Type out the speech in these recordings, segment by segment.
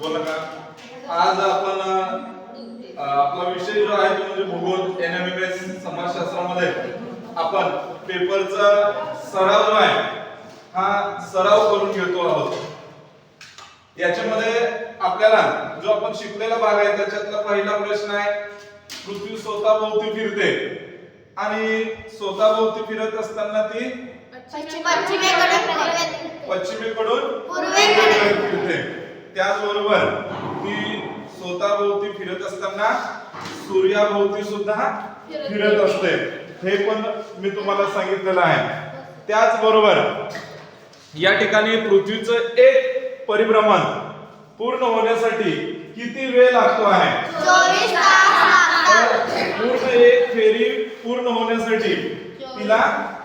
बोला का? आज आपण आपला विषय जो आहे तो म्हणजे भूगोल एनएमएस समाजशास्त्रामध्ये. आपण पेपरचा सराव जो आहे हा सराव करून घेतो आहोत. याच्यामध्ये आपल्याला जो आपण शिकलेला भाग आहे त्याच्यातला पहिला प्रश्न आहे पृथ्वी स्वतःभोवती फिरते. आणि स्वतःभोवती फिरत असताना ती पश्चिमेकडून पूर्वेकडे पश्चिमेकडून पूर्वेकडे. पूर्वेकडे फिरते त्याचबरोबर ती स्वतःभोवती फिरत असताना सूर्याभोवती सुद्धा फिरत असते. हे पण मी तुम्हाला सांगितलेलं आहे. त्याचबरोबर या ठिकाणी पृथ्वीचं एक परिभ्रमण पूर्ण होण्यासाठी किती वेळ लागतो आहे? पूर्ण एक फेरी पूर्ण होण्यासाठी तिला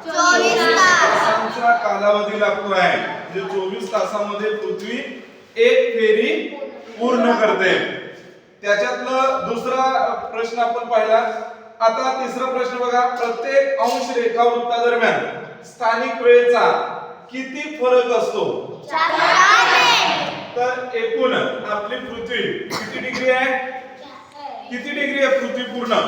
चोवीस तास. तासांचा कालावधी लागतो आहे. म्हणजे चोवीस तासामध्ये पृथ्वी एक फेरी पूर्ण करते. त्याच्यातलं दुसरा प्रश्न आपण पाहिला. आता तिसरा प्रश्न बघा. प्रत्येक अंश रेखावृत्ता दरम्यान स्थानिक वेळेचा किती फरक असतो? तर एकूण आपली पृथ्वी किती डिग्री आहे? किती डिग्री आहे पृथ्वी पूर्ण?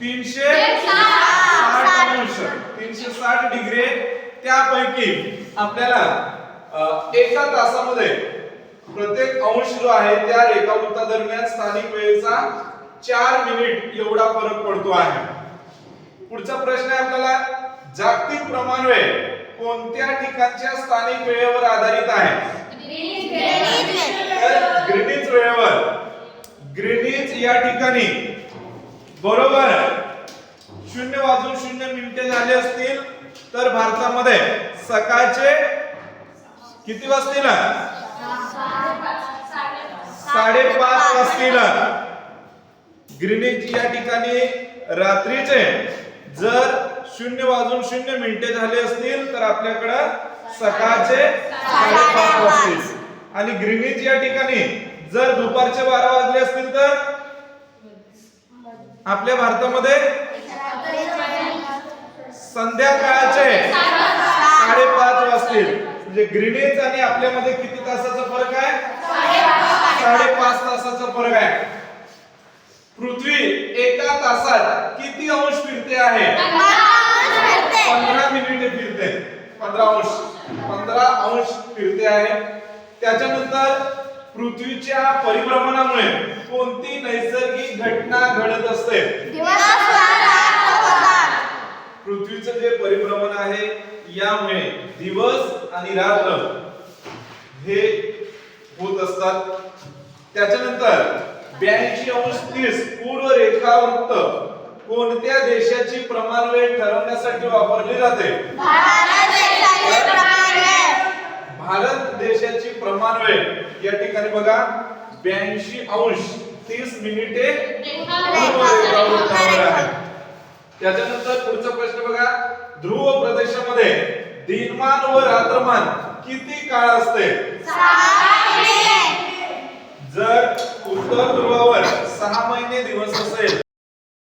तीनशे साठ अंश. तीनशे साठ डिग्री आहे. त्यापैकी आपल्याला एका तासामध्ये प्रत्येक अंश जो आहे त्या रेखावृत्ता दरम्यान स्थानिक वेळेचा चार मिनिट एवढा फरक पडतो आहे. पुढचा प्रश्न आहे आपल्याला जागतिक प्रमाण वेळ कोणत्या ठिकाणच्या स्थानिक वेळेवर आधारित आहे? तर ग्रीनिच वेळेवर. ग्रीनिच या ठिकाणी बरोबर शून्य वाजून शून्य मिनिटे झाले असतील तर भारतामध्ये सकाळचे किती वाजतील? साडेपाच वाजतील. ग्रीनिच या ठिकाणी रात्रीचे जर शून्य वाजून शून्य मिनिटे झाले असतील तर आपल्याकडं सकाळचे साडेपाच वाजतील. आणि ग्रीनिच या ठिकाणी जर दुपारचे बारा वाजले असतील तर? आपल्या भारतामध्ये? संध्याकाळचे साडेपाच वाजतील. म्हणजे ग्रीनेज आणि आपल्यामध्ये किती तासाचा फरक आहे? साडेपाच तासाचा फरक आहे. पृथ्वी एका तासात किती अंश फिरते आहे? पंधरा मिनिटे फिरते. पंधरा अंश. पंधरा अंश फिरते आहे. त्याच्यानंतर पृथ्वीच्या परिभ्रमणामुळे कोणती नैसर्गिक घटना घडत असते पृथ्वीचं जे परिभ्रमण आहे यामुळे दिवस आणि रात्र हे होत असतात. त्याच्यानंतर ब्याऐंशी अंश तीस पूर्व रेखावृत्त कोणत्या देशाची प्रमाण वेळ ठरवण्यासाठी वापरली जाते? भारत देशाची प्रमाण वेळ या ठिकाणी बघा ब्याऐंशी अंश तीस मिनिटे पूर्व रेखावृत्तावर आहे. त्याच्यानंतर पुढचा प्रश्न बघा ध्रुव प्रदेशामध्ये दिनमान व रात्रमान किती काळ असते?